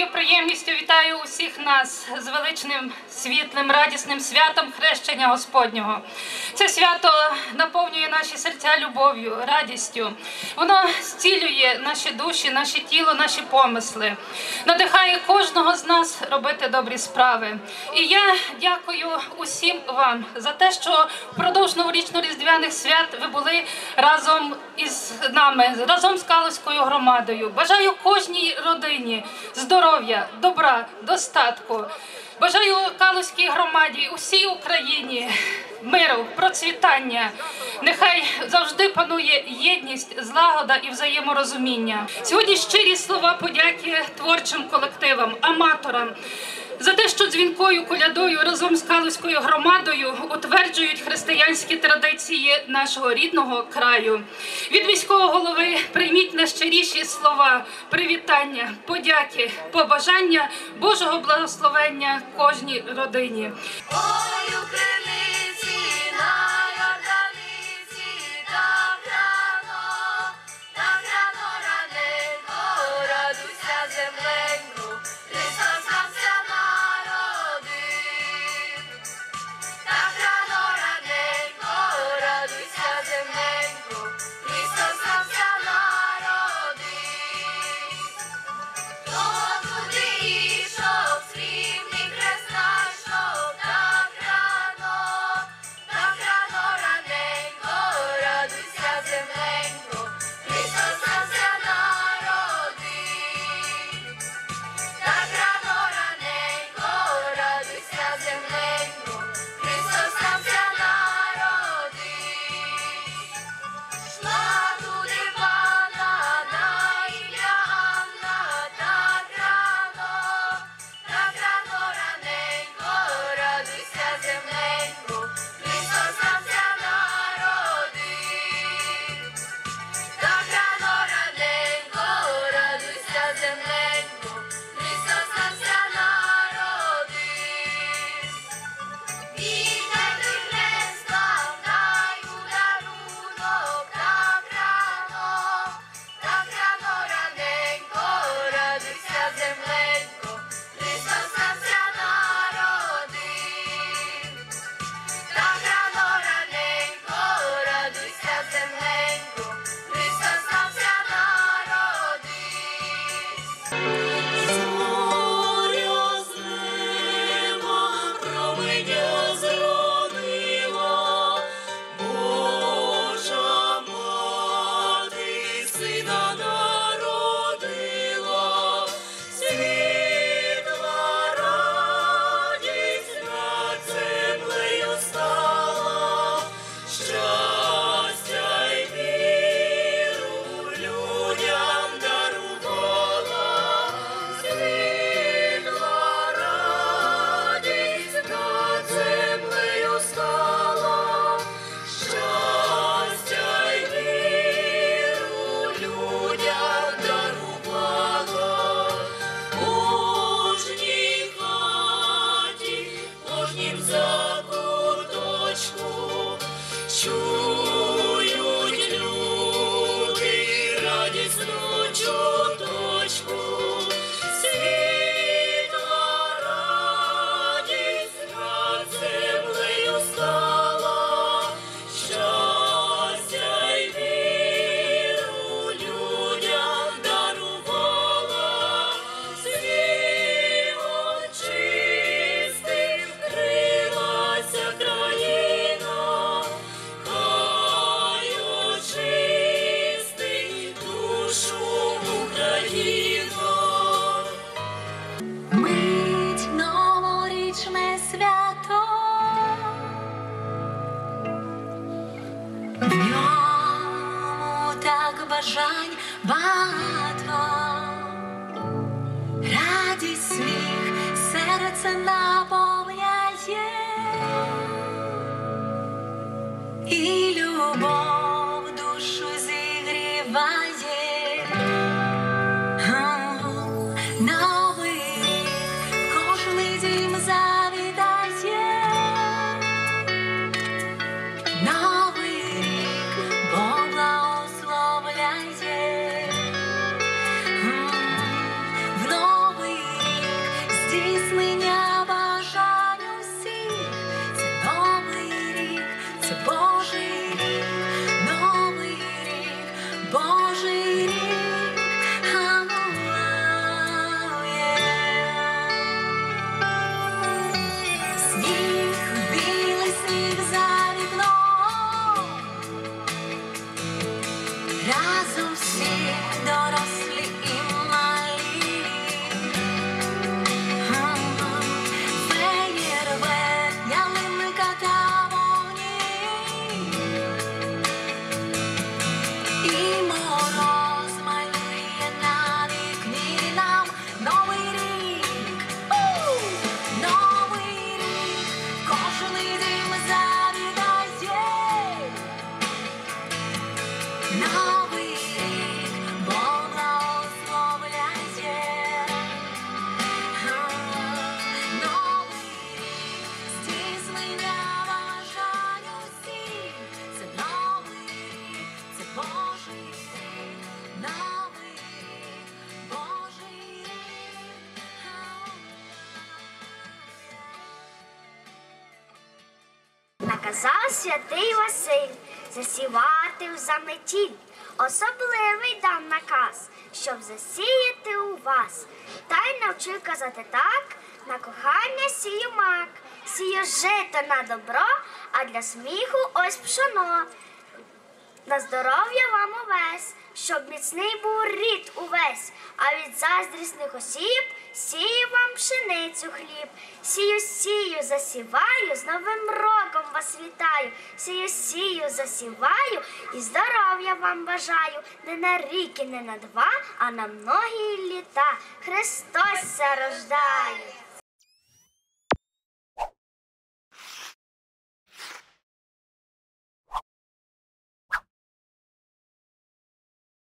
великою приємністю вітаю усіх нас з величним світлим, радісним святом хрещення Господнього. Це свято наповнює наші серця любов'ю, радістю. Воно зцілює наші душі, наше тіло, наші помисли, надихає кожного з нас робити добрі справи. І я дякую усім вам за те, що впродовж новорічно-різдвяних свят ви були разом із нами, разом з Калузькою громадою. Бажаю кожній родині здоров'я, добра, достатку. Бажаю Калузькій громаді, усій Україні миру, процвітання. Нехай завжди панує єдність, злагода і взаєморозуміння. Сьогодні щирі слова подяки творчим колективам, аматорам. Що дзвінкою колядою разом з Калузькою громадою утверджують християнські традиції нашого рідного краю. Від міського голови прийміть найщиріші слова, привітання, подяки, побажання Божого благословення кожній родині. sure. Бажань багато. Радість сміх серце наповняє. І любов Разом всі дорослі і малі. Ага. Феєрверк, ялинка та мороз малює на вікні нам новий рік. Рік, кожний дім завітає. Новий Божий. Наказав святий Василь засівати в заметіль. Особливий дам наказ, щоб засіяти у вас. Та й навчив казати так, на кохання сію мак, сію жито на добро, а для сміху ось пшоно. На здоров'я вам увесь, щоб міцний був рід увесь, а від заздрісних осіб сію вам пшеницю хліб. Сію, сію, засіваю, з новим роком вас вітаю. Сію, сію, засіваю і здоров'я вам бажаю. Не на рік і не на два, а на многі літа. Христос рождає.